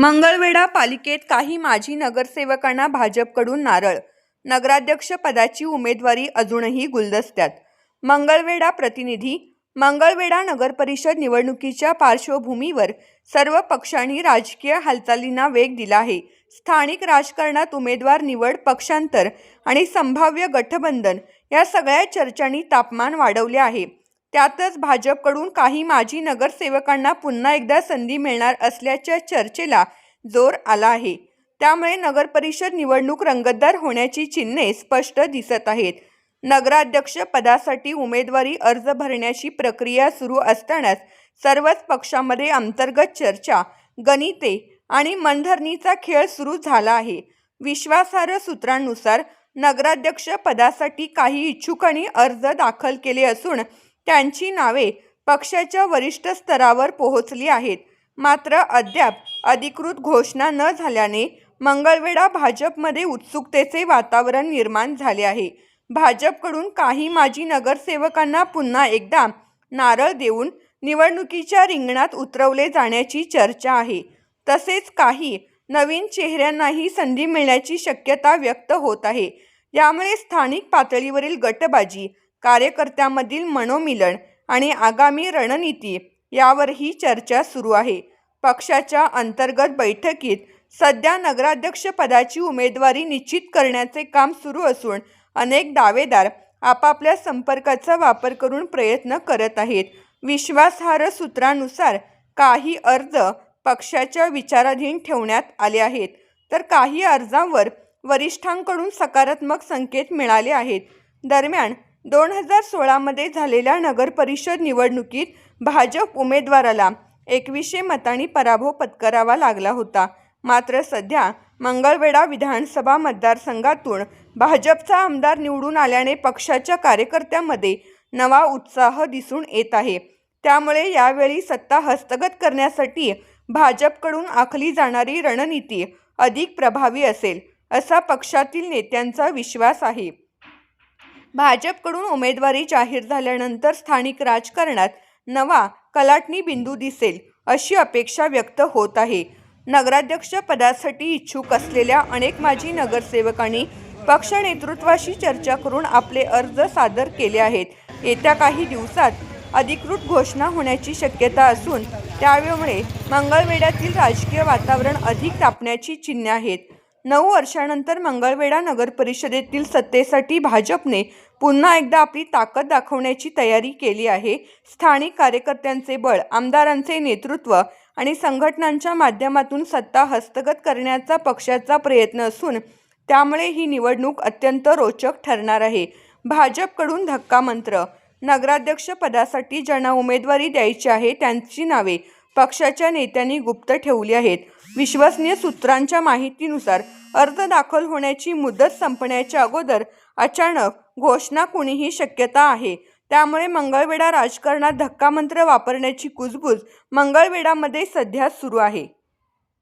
मंगळवेढा पालिकेत काही माजी नगरसेवकांना भाजपकडून नारळ. नगराध्यक्ष पदाची उमेदवारी अजूनही गुलदस्त्यात. मंगळवेढा प्रतिनिधी मंगळवेढा नगरपरिषद निवडणुकीच्या पार्श्वभूमीवर सर्व पक्षांनी राजकीय हालचालींना वेग दिला आहे. स्थानिक राजकारणात उमेदवार निवड पक्षांतर आणि संभाव्य गठबंधन या सगळ्या चर्चांनी तापमान वाढवले आहे. त्यातच भाजपकडून काही माजी नगरसेवकांना पुन्हा एकदा संधी मिळणार असल्याच्या चर्चेला जोर आला आहे. त्यामुळे नगरपरिषद निवडणूक रंगतदार होण्याची चिन्हे स्पष्ट दिसत आहेत. नगराध्यक्ष पदासाठी उमेदवारी अर्ज भरण्याची प्रक्रिया सुरू असतानाच सर्वच पक्षामध्ये अंतर्गत चर्चा गणिते आणि मनधरणीचा खेळ सुरू झाला आहे. विश्वासार्ह सूत्रांनुसार नगराध्यक्ष पदासाठी काही इच्छुकांनी अर्ज दाखल केले असून त्यांची नावे पक्षाच्या वरिष्ठ स्तरावर पोहोचली आहेत. मात्र अद्याप अधिकृत घोषणा न झाल्याने मंगळवेढा भाजपमध्ये उत्सुकतेचे वातावरण निर्माण झाले आहे. भाजपकडून काही माजी नगरसेवकांना पुन्हा एकदा नारळ देऊन निवडणुकीच्या रिंगणात उतरवले जाण्याची चर्चा आहे. तसेच काही नवीन चेहऱ्यांनाही संधी मिळण्याची शक्यता व्यक्त होत आहे. यामुळे स्थानिक पातळीवरील गटबाजी कार्यकर्त्यांमधील मनोमिलन आणि आगामी रणनीती यावरही चर्चा सुरू आहे. पक्षाच्या अंतर्गत बैठकीत सध्या नगराध्यक्षपदाची उमेदवारी निश्चित करण्याचे काम सुरू असून अनेक दावेदार आपापल्या संपर्काचा वापर करून प्रयत्न करत आहेत. विश्वासार्ह सूत्रानुसार काही अर्ज पक्षाच्या विचाराधीन ठेवण्यात आले आहेत. तर काही अर्जांवर वरिष्ठांकडून सकारात्मक संकेत मिळाले आहेत. दरम्यान दोन हजार सोळामध्ये झालेल्या नगरपरिषद निवडणुकीत भाजप उमेदवाराला एकवीसशे मतांनी पराभव पत्करावा लागला होता. मात्र सध्या मंगळवेढा विधानसभा मतदारसंघातून भाजपचा आमदार निवडून आल्याने पक्षाच्या कार्यकर्त्यांमध्ये नवा उत्साह दिसून येत आहे. त्यामुळे यावेळी सत्ता हस्तगत करण्यासाठी भाजपकडून आखली जाणारी रणनीती अधिक प्रभावी असेल असा पक्षातील नेत्यांचा विश्वास आहे. भाजपकडून उमेदवारी जाहीर झाल्यानंतर स्थानिक राजकारणात नवा कलाटणी बिंदू दिसेल अशी अपेक्षा व्यक्त होत आहे. नगराध्यक्ष पदासाठी इच्छुक असलेल्या अनेक माजी नगरसेवकांनी पक्ष नेतृत्वाशी चर्चा करून आपले अर्ज सादर केले आहेत. येत्या काही दिवसात अधिकृत घोषणा होण्याची शक्यता असून त्यामुळे मंगळवेढ्यातील राजकीय वातावरण अधिक तापण्याची चिन्हे आहेत. नऊ वर्षानंतर मंगळवेढा नगरपरिषदेतील सत्तेसाठी भाजपने पुन्हा एकदा आपली ताकद दाखवण्याची तयारी केली आहे. स्थानिक कार्यकर्त्यांचे बळ आमदारांचे नेतृत्व आणि संघटनांच्या माध्यमातून सत्ता हस्तगत करण्याचा पक्षाचा प्रयत्न असून त्यामुळे ही निवडणूक अत्यंत रोचक ठरणार आहे. भाजपकडून धक्का मंत्र नगराध्यक्ष पदासाठी ज्यांना उमेदवारी द्यायची आहे त्यांची नावे पक्षाच्या नेत्यांनी गुप्त ठेवली आहेत. विश्वसनीय सूत्रांच्या माहितीनुसार अर्ज दाखल होण्याची मुदत संपण्याच्या अगोदर अचानक घोषणा कुणीही शक्यता आहे. त्यामुळे मंगळवेढा राजकारणात धक्कामंत्र वापरण्याची कुजबूज मंगळवेढामध्ये सध्या सुरू आहे.